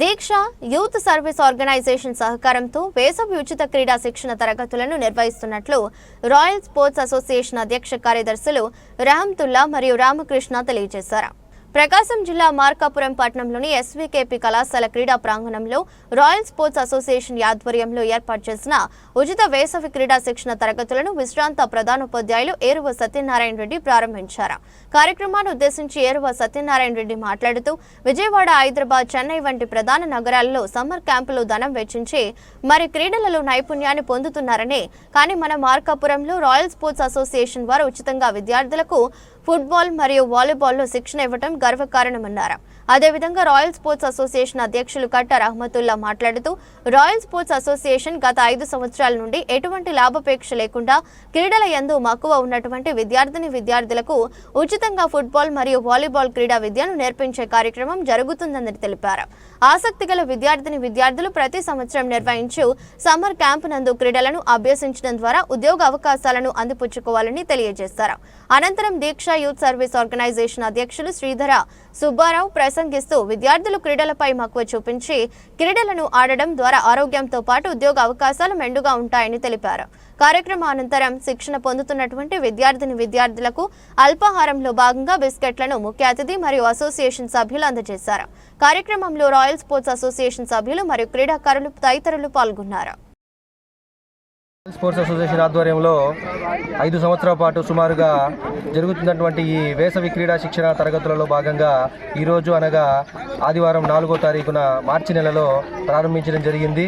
దీక్ష youth service organisation సహకారంతో వేసవి ఉచిత క్రీడా శిక్షణ తరగతులను నిర్వహిస్తున్నట్లు రాయల్ స్పోర్ట్స్ అసోసియేషన్ అధ్యక్ష కార్యదర్శులు రహంతుల్లా మరియు రామకృష్ణ తెలియజేశారు. ప్రకాశం జిల్లా మార్కాపురం పట్టణంలోని ఎస్వీకేపీ కళాశాల క్రీడా ప్రాంగణంలో రాయల్ స్పోర్ట్స్ అసోసియేషన్ ఆధ్వర్యంలో ఏర్పాటు చేసిన ఉచిత వేసవి క్రీడా శిక్షణ తరగతులను విశ్రాంత ప్రధానోపాధ్యాయులు ఏరువ సత్యనారాయణ రెడ్డి ప్రారంభించారు. కార్యక్రమాన్ని ఉద్దేశించి ఏరువ సత్యనారాయణ రెడ్డి మాట్లాడుతూ విజయవాడ హైదరాబాద్ చెన్నై వంటి ప్రధాన నగరాల్లో సమ్మర్ క్యాంపులు ధనం వెచ్చించి మరి క్రీడలలో నైపుణ్యాన్ని పొందుతున్నారని కానీ మన మార్కాపురంలో రాయల్ స్పోర్ట్స్ అసోసియేషన్ వారు ఉచితంగా విద్యార్థులకు ఫుట్బాల్ మరియు వాలీబాల్లో శిక్షణ ఇవ్వడం గర్వకారణమన్నారు. అదేవిధంగా రాయల్ స్పోర్ట్స్ అసోసియేషన్ అధ్యక్షులు కట్ట రహమతుల్లా మాట్లాడుతూ రాయల్ స్పోర్ట్స్ అసోసియేషన్ గత ఐదు సంవత్సరాల నుండి ఎటువంటి లాభాపేక్ష లేకుండా క్రీడల యందు మక్కువ ఉన్నటువంటి విద్యార్థిని విద్యార్థులకు ఉచితంగా ఫుట్బాల్ మరియు వాలీబాల్ క్రీడా విద్యను నేర్పించే కార్యక్రమం జరుగుతుందని తెలిపారు. ఆసక్తి గల విద్యార్థిని విద్యార్థులు ప్రతి సంవత్సరం నిర్వహించు సమ్మర్ క్యాంప్ నందు క్రీడలను అభ్యసించడం ద్వారా ఉద్యోగ అవకాశాలను అందిపుచ్చుకోవాలని తెలియజేశారు. అనంతరం దీక్ష యూత్ సర్వీస్ ఆర్గనైజేషన్ అధ్యక్షులు శ్రీధర సుబ్బారావు. ప్రసంగిస్తూ విద్యార్థులు క్రీడలపై మక్కువ చూపించి క్రీడలను ఆడడం ద్వారా ఆరోగ్యంతో పాటు ఉద్యోగ అవకాశాలు మెండుగా ఉంటాయని తెలిపారు. కార్యక్రమం అనంతరం శిక్షణ పొందుతున్నటువంటి విద్యార్థిని విద్యార్థులకు అల్పాహారంలో భాగంగా బిస్కెట్లను ముఖ్య అతిథి మరియు అసోసియేషన్ సభ్యులు అందజేశారు. కార్యక్రమంలో రాయల్ స్పోర్ట్స్ అసోసియేషన్ సభ్యులు మరియు క్రీడాకారులు తదితరులు పాల్గొన్నారు. స్పోర్ట్స్ అసోసియేషన్ ఆధ్వర్యంలో ఐదు సంవత్సరాల పాటు సుమారుగా జరుగుతున్నటువంటి ఈ వేసవి క్రీడా శిక్షణ తరగతులలో భాగంగా ఈరోజు అనగా ఆదివారం నాలుగో తారీఖున మార్చి నెలలో ప్రారంభించడం జరిగింది.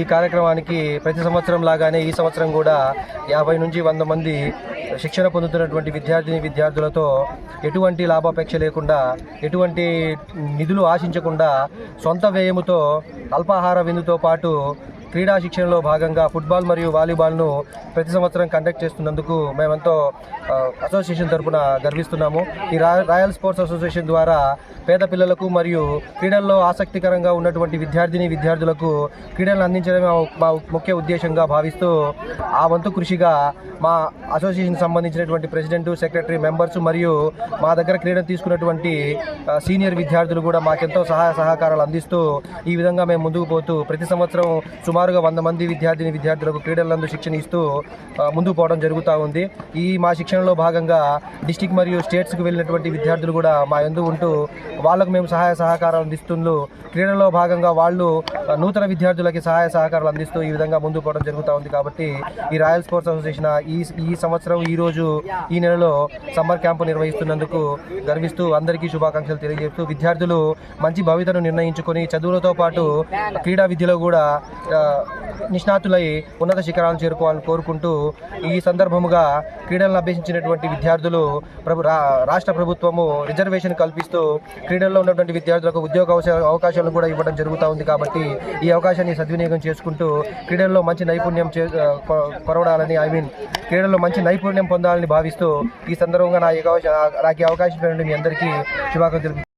ఈ కార్యక్రమానికి ప్రతి సంవత్సరం లాగానే ఈ సంవత్సరం కూడా యాభై నుంచి వంద మంది శిక్షణ పొందుతున్నటువంటి విద్యార్థిని విద్యార్థులతో ఎటువంటి లాభాపేక్ష లేకుండా ఎటువంటి నిధులు ఆశించకుండా సొంత వ్యయముతో అల్పాహార విందుతో పాటు క్రీడా శిక్షణలో భాగంగా ఫుట్బాల్ మరియు వాలీబాల్ను ప్రతి సంవత్సరం కండక్ట్ చేస్తున్నందుకు మేమెంతో అసోసియేషన్ తరపున గర్విస్తున్నాము. ఈ రాయల్ స్పోర్ట్స్ అసోసియేషన్ ద్వారా పేద పిల్లలకు మరియు క్రీడల్లో ఆసక్తికరంగా ఉన్నటువంటి విద్యార్థిని విద్యార్థులకు క్రీడలను అందించడమే మా- ముఖ్య ఉద్దేశంగా భావిస్తూ ఆ వంతు కృషిగా మా అసోసియేషన్ సంబంధించినటువంటి ప్రెసిడెంట్ సెక్రటరీ మెంబర్స్ మరియు మా దగ్గర క్రీడను తీసుకున్నటువంటి సీనియర్ విద్యార్థులు కూడా మాకెంతో సహాయ సహకారాలు అందిస్తూ ఈ విధంగా మేము ముందుకు పోతూ ప్రతి సంవత్సరం సుమారుగా వంద మంది విద్యార్థిని విద్యార్థులకు క్రీడలందు శిక్షణ ఇస్తూ ముందుకు పోవడం జరుగుతూ ఉంది. ఈ మా శిక్షణలో భాగంగా డిస్టిక్ మరియు స్టేట్స్కి వెళ్ళినటువంటి విద్యార్థులు కూడా మా ఎందు ఉంటూ వాళ్ళకు మేము సహాయ సహకారం అందిస్తుండ్రు క్రీడలో భాగంగా వాళ్ళు నూతన విద్యార్థులకి సహాయ సహకారాలు అందిస్తూ ఈ విధంగా ముందుకు పోవడం జరుగుతూ ఉంది కాబట్టి ఈ రాయల్ స్పోర్ట్స్ అసోసియేషన్ ఈ ఈ సంవత్సరం ఈ రోజు ఈ నెలలో సమ్మర్ క్యాంపు నిర్వహిస్తున్నందుకు గర్విస్తూ అందరికీ శుభాకాంక్షలు తెలియజేస్తూ విద్యార్థులు మంచి భవితను నిర్ణయించుకొని చదువులతో పాటు క్రీడా విద్యలో కూడా నిష్ణాతులై ఉన్నత శిఖరాలను చేరుకోవాలని కోరుకుంటూ ఈ సందర్భముగా క్రీడలను అభ్యసించినటువంటి విద్యార్థులు ప్రభు రా- రాష్ట్ర ప్రభుత్వము రిజర్వేషన్ కల్పిస్తూ క్రీడల్లో ఉన్నటువంటి విద్యార్థులకు ఉద్యోగ అవకాశాలను కూడా ఇవ్వడం జరుగుతూ ఉంది కాబట్టి ఈ అవకాశాన్ని సద్వినియోగం చేసుకుంటూ క్రీడల్లో మంచి నైపుణ్యం చే కొ- కొరవడాలని ఐ మీన్ క్రీడల్లో మంచి నైపుణ్యం పొందాలని భావిస్తూ ఈ సందర్భంగా నా ఈ నాకు అవకాశం మీ అందరికీ శుభాకాంక్షలు.